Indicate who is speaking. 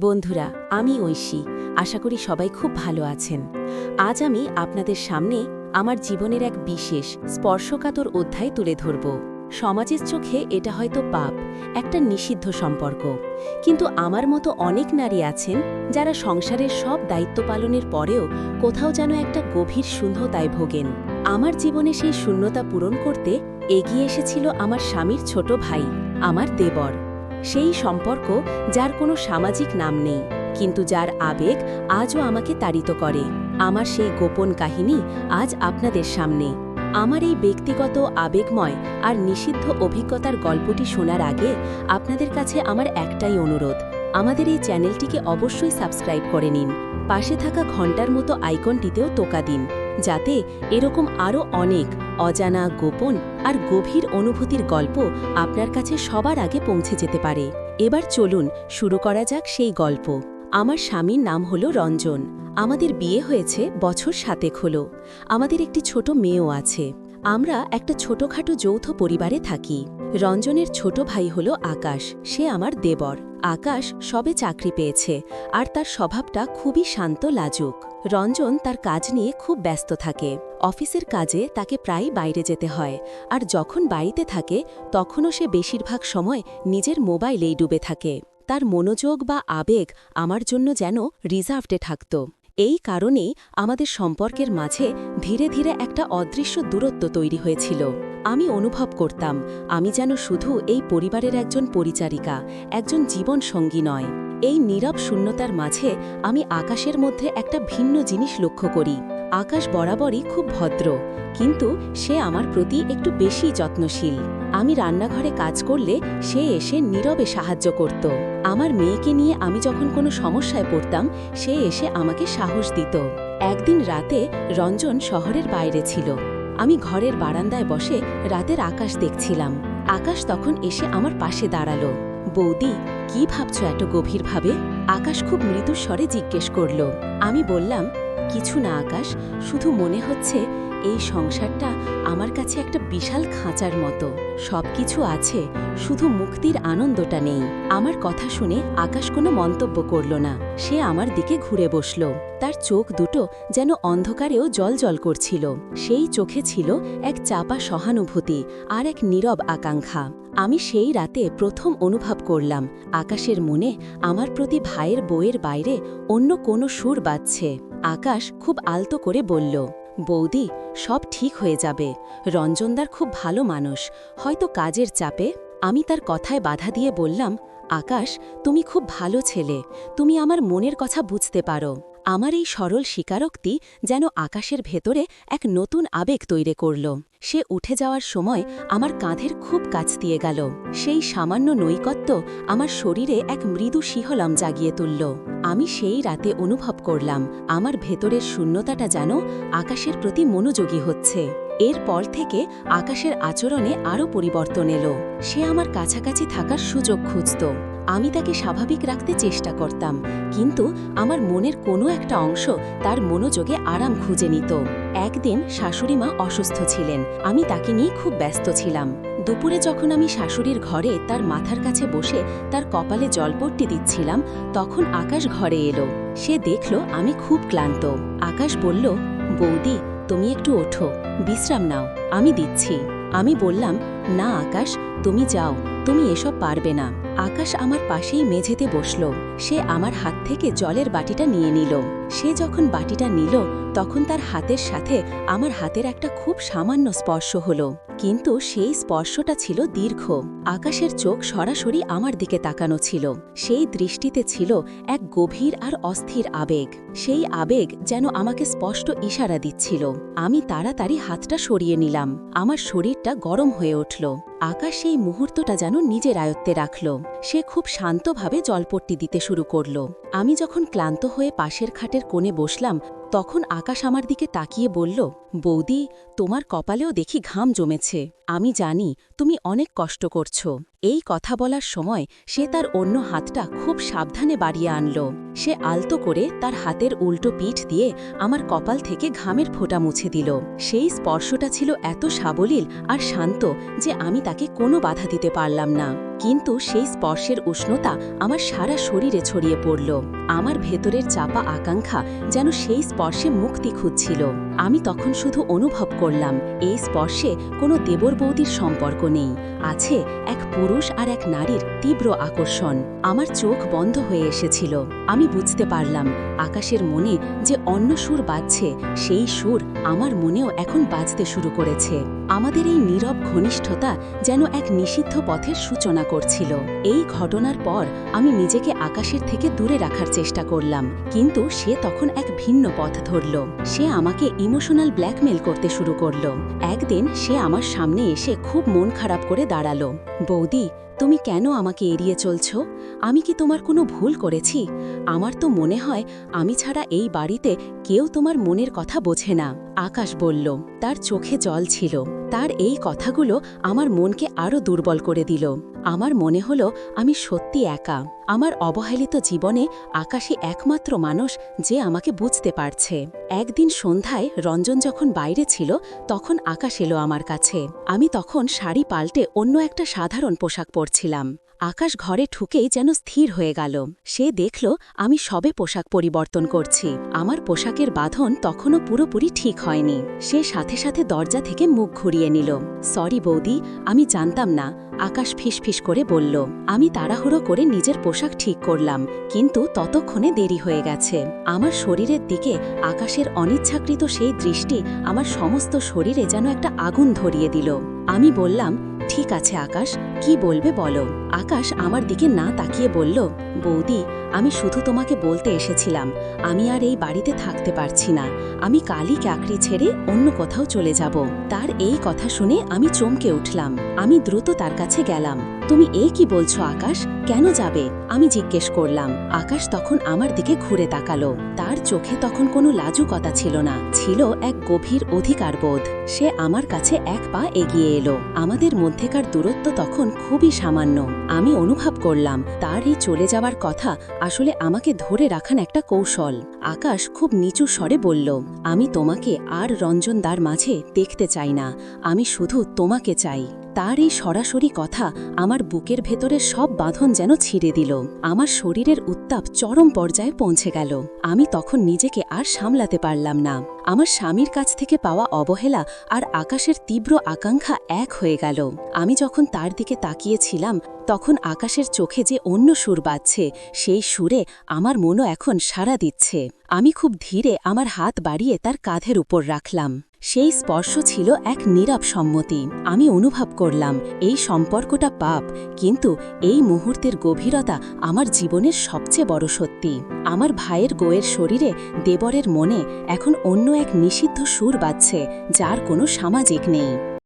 Speaker 1: বন্ধুরা, আমি ঐশী। আশা করি সবাই খুব ভালো আছেন। আজ আমি আপনাদের সামনে আমার জীবনের এক বিশেষ, স্পর্শকাতর অধ্যায় তুলে ধরব। সমাজের চোখে এটা হয়তো পাপ, একটা নিষিদ্ধ সম্পর্ক। কিন্তু আমার মতো অনেক নারী আছেন যারা সংসারের সব দায়িত্ব পালনের পরেও কোথাও যেন একটা গভীর শূন্যতায় ভোগেন। আমার জীবনে সেই শূন্যতা পূরণ করতে এগিয়ে এসেছিল আমার স্বামীর ছোট ভাই, আমার দেবর। সেই সম্পর্ক যার কোনো সামাজিক নাম নেই, কিন্তু যার আবেগ আজও আমাকে তাড়িত করে। আমার সেই গোপন কাহিনী আজ আপনাদের সামনে। আমার এই ব্যক্তিগত আবেগময় আর নিষিদ্ধ অভিজ্ঞতার গল্পটি শোনার আগে আপনাদের কাছে আমার একটাই অনুরোধ, আমাদের এই চ্যানেলটিকে অবশ্যই সাবস্ক্রাইব করে নিন। পাশে থাকা ঘণ্টার মতো আইকনটিতেও টোকা দিন। যাতে এরকম আরও অনেক অজানা, গোপন আর গভীর অনুভূতির গল্প আপনার কাছে সবার আগে পৌঁছে যেতে পারে। এবার চলুন শুরু করা যাক সেই গল্প। আমার স্বামীর নাম হল রঞ্জন। আমাদের বিয়ে হয়েছে বছর সাতেক হল। আমাদের একটি ছোট মেয়েও আছে। আমরা একটা ছোটখাটো যৌথ পরিবারে থাকি। রঞ্জনের ছোট ভাই হল আকাশ। সে আমার দেবর। আকাশ সবে চাকরি পেয়েছে, আর তার স্বভাবটা খুবই শান্ত, লাজুক। রঞ্জন তার কাজ নিয়ে খুব ব্যস্ত থাকে। অফিসের কাজে তাকে প্রায় বাইরে যেতে হয়, আর যখন বাড়িতে থাকে, তখনও সে বেশিরভাগ সময় নিজের মোবাইলেই ডুবে থাকে। তার মনোযোগ বা আবেগ আমার জন্য যেন রিজার্ভডে থাকত। এই কারণেই আমাদের সম্পর্কের মাঝে ধীরে ধীরে একটা অদৃশ্য দূরত্ব তৈরি হয়েছিল। আমি অনুভব করতাম, আমি যেন শুধু এই পরিবারের একজন পরিচারিকা, একজন জীবন সঙ্গী নয়। এই নীরব শূন্যতার মাঝে আমি আকাশের মধ্যে একটা ভিন্ন জিনিস লক্ষ্য করি। আকাশ বরাবরই খুব ভদ্র, কিন্তু সে আমার প্রতি একটু বেশি যত্নশীল। আমি রান্নাঘরে কাজ করলে সে এসে নীরবে সাহায্য করত। আমার মেয়েকে নিয়ে আমি যখন কোনো সমস্যায় পড়তাম, সে এসে আমাকে সাহস দিত। একদিন রাতে রঞ্জন শহরের বাইরে ছিল। আমি ঘরের বারান্দায় বসে রাতের আকাশ দেখছিলাম। আকাশ তখন এসে আমার পাশে দাঁড়াল। বৌদি, কি ভাবছ এত গভীরভাবে? আকাশ খুব মৃদু স্বরে জিজ্ঞেস করল। আমি বললাম, কিছু না আকাশ, শুধু মনে হচ্ছে এই সংসারটা আমার কাছে একটা বিশাল খাঁচার মতো। সবকিছু আছে, শুধু মুক্তির আনন্দটা নেই। আমার কথা শুনে আকাশ কোনো মন্তব্য করল না। সে আমার দিকে ঘুরে বসল। তার চোখ দুটো যেন অন্ধকারেও জল জল করছিল। সেই চোখে ছিল এক চাপা সহানুভূতি আর এক নীরব আকাঙ্ক্ষা। আমি সেই রাতে প্রথম অনুভব করলাম, আকাশের মনে আমার প্রতি ভাইয়ের বইয়ের বাইরে অন্য কোনো সুর বাজছে। আকাশ খুব আলতো করে বলল বৌদি, সব ঠিক হয়ে যাবে। রঞ্জনদার খুব ভালো মানুষ। হয়তো কাজের চাপে। আমি তার কথায় বাধা দিয়ে বললাম, আকাশ, তুমি খুব ভালো ছেলে। তুমি আমার মনের কথা বুঝতে পারো। আমার এই সরল স্বীকারোক্তি যেন আকাশের ভেতরে এক নতুন আবেগ তৈরি করল। সে উঠে যাওয়ার সময় আমার কাঁধের খুব কাছ দিয়ে গেল। সেই সামান্য নৈকত্য আমার শরীরে এক মৃদু শিহলম জাগিয়ে তুলল। আমি সেই রাতে অনুভব করলাম, আমার ভেতরের শূন্যতাটা যেন আকাশের প্রতি মনোযোগী হচ্ছে। এরপর থেকে আকাশের আচরণে আরও পরিবর্তন এলো। সে আমার কাছাকাছি থাকার সুযোগ খুঁজত। আমি তাকে স্বাভাবিক রাখতে চেষ্টা করতাম, কিন্তু আমার মনের কোনো একটা অংশ তার মনোযোগে আরাম খুঁজে নিত। একদিন শাশুড়ি মা অসুস্থ ছিলেন, আমি তাকে নিয়ে খুব ব্যস্ত ছিলাম। দুপুরে যখন আমি শাশুড়ির ঘরে তার মাথার কাছে বসে তার কপালে জলপট্টি দিচ্ছিলাম, তখন আকাশ ঘরে এলো। সে দেখল আমি খুব ক্লান্ত। আকাশ বলল, বৌদি, তুমি একটু ওঠো, বিশ্রাম নাও, আমি দিচ্ছি। আমি বললাম না আকাশ, তুমি যাও, তুমি এসব পারবে না। আকাশ আমার পাশেই মেঝেতে বসল। সে আমার হাত থেকে জলের বাটিটা নিয়ে নিল। সে যখন বাটিটা নিল, তখন তার হাতের সাথে আমার হাতের একটা খুব সামান্য স্পর্শ হল। কিন্তু সেই স্পর্শটা ছিল দীর্ঘ। আকাশের চোখ সরাসরি আমার দিকে তাকানো ছিল। সেই দৃষ্টিতে ছিল এক গভীর আর অস্থির আবেগ। সেই আবেগ যেন আমাকে স্পষ্ট ইশারা দিচ্ছিল। আমি তাড়াতাড়ি হাতটা সরিয়ে নিলাম। আমার শরীরটা গরম হয়ে উঠল شكله আকাশ সেই মুহূর্তটা যেন নিজের আয়ত্তে রাখল। সে খুব শান্তভাবে জলপট্টি দিতে শুরু করল। আমি যখন ক্লান্ত হয়ে পাশের খাটের কোণে বসলাম, তখন আকাশ আমার দিকে তাকিয়ে বলল, বৌদি, তোমার কপালেও দেখি ঘাম জমেছে। আমি জানি তুমি অনেক কষ্ট করছ। এই কথা বলার সময় সে তার অন্য হাতটা খুব সাবধানে বাড়িয়ে আনল। সে আলতো করে তার হাতের উল্টো পিঠ দিয়ে আমার কপাল থেকে ঘামের ফোঁটা মুছে দিল। সেই স্পর্শটা ছিল এত সাবলীল আর শান্ত যে আমি তাকে কোনো বাধা দিতে পারলাম না। কিন্তু সেই স্পর্শের উষ্ণতা আমার সারা শরীরে ছড়িয়ে পড়ল। আমার ভেতরের চাপা আকাঙ্ক্ষা যেন সেই স্পর্শে মুক্তি খুঁজছিল। আমি তখন শুধু অনুভব করলাম, এই স্পর্শে কোনো দেবর বৌদির সম্পর্ক নেই। আছে এক পুরুষ আর এক নারীর তীব্র আকর্ষণ। আমার চোখ বন্ধ হয়ে এসেছিল। আমি বুঝতে পারলাম, আকাশের মনে যে অন্য সুর বাজছে, সেই সুর আমার মনেও এখন বাজতে শুরু করেছে। আমাদের এই নীরব ঘনিষ্ঠতা যেন এক নিষিদ্ধ পথের সূচনা করছিল। এই ঘটনার পর আমি নিজেকে আকাশের থেকে দূরে রাখার চেষ্টা করলাম, কিন্তু সে তখন এক ভিন্ন পথ ধরল। সে আমাকে ইমোশনাল ব্ল্যাকমেল করতে শুরু করল। একদিন সে আমার সামনে এসে খুব মন খারাপ করে দাঁড়াল। বৌদি, তুমি কেন আমাকে এড়িয়ে চলছ? আমি কি তোমার কোনো ভুল করেছি? আমার তো মনে হয় আমি ছাড়া এই বাড়িতে কেউ তোমার মনের কথা বোঝে না। আকাশ বলল, তার চোখে জল ছিল। তার এই কথাগুলো আমার মনকে আরও দুর্বল করে দিল। আমার মনে হলো আমি সত্যি একা। আমার অবহেলিত জীবনে আকাশই একমাত্র মানুষ যে আমাকে বুঝতে পারছে। একদিন সন্ধ্যায় রঞ্জন যখন বাইরে ছিল, তখন আকাশ এলো আমার কাছে। আমি তখন শাড়ি পাল্টে অন্য একটা সাধারণ পোশাক পরছিলাম। আকাশ ঘরে ঠুকেই যেন স্থির হয়ে গেল। সে দেখল, আমি সবে পোশাক পরিবর্তন করছি। আমার পোশাকের বাঁধন তখনও পুরোপুরি ঠিক হয়নি। সে সাথে সাথে দরজা থেকে মুখ ঘুরিয়ে নিল। সরি বৌদি, আমি জানতাম না। আকাশ ফিসফিস করে বলল। আমি তাড়াহুড়ো করে নিজের পোশাক ঠিক করলাম, কিন্তু ততক্ষণে দেরি হয়ে গেছে। আমার শরীরের দিকে আকাশের অনিচ্ছাকৃত সেই দৃষ্টি আমার সমস্ত শরীরে যেন একটা আগুন ধরিয়ে দিল। আমি বললাম, ঠিক আছে আকাশ কি বলবে বলো? আকাশ আমার দিকে না তাকিয়ে বলল, বৌদি, আমি শুধু তোমাকে বলতে এসেছিলাম। আমি আর এই বাড়িতে থাকতে পারছি না। আমি কালই চাকরি ছেড়ে অন্য কোথাও চলে যাব। তার এই কথা শুনে আমি চমকে উঠলাম। আমি দ্রুত তার কাছে গেলাম। তুমি এ কি বলছো আকাশ? কেন যাবে? আমি জিজ্ঞেস করলাম। আকাশ তখন আমার দিকে ঘুরে তাকালো। তার চোখে তখন কোনো লাজুকতা ছিল না। ছিল এক গভীর অধিকারবোধ। সে আমার কাছে এক পা এগিয়ে এলো। আমাদের মধ্যেকার দূরত্ব তখন খুবই সামান্য। আমি অনুভব করলাম, তার এই চলে যাওয়ার কথা আসলে আমাকে ধরে রাখান একটা কৌশল। আকাশ খুব নিচু স্বরে বলল, আমি তোমাকে আর রঞ্জনদার মাঝে দেখতে চাই না। আমি শুধু তোমাকে চাই। তার এই সরাসরি কথা আমার বুকের ভেতরের সব বাঁধন যেন ছিঁড়ে দিল। আমার শরীরের উত্তাপ চরম পর্যায়ে পৌঁছে গেল। আমি তখন নিজেকে আর সামলাতে পারলাম না। আমার স্বামীর কাছ থেকে পাওয়া অবহেলা আর আকাশের তীব্র আকাঙ্ক্ষা এক হয়ে গেল। আমি যখন তার দিকে তাকিয়েছিলাম, তখন আকাশের চোখে যে অন্য সুর বাজছে, সেই সুরে আমার মনও এখন সাড়া দিচ্ছে। আমি খুব ধীরে আমার হাত বাড়িয়ে তার কাঁধের উপর রাখলাম। সেই স্পর্শ ছিল এক নীরব সম্মতি। আমি অনুভব করলাম, এই সম্পর্কটা পাপ, কিন্তু এই মুহূর্তের গভীরতা আমার জীবনের সবচেয়ে বড় সত্যি। আমার ভাইয়ের গোয়ের শরীরে, দেবরের মনে, এখন অন্য এক নিষিদ্ধ সুর বাজছে, যার কোনো সামাজিক নেই।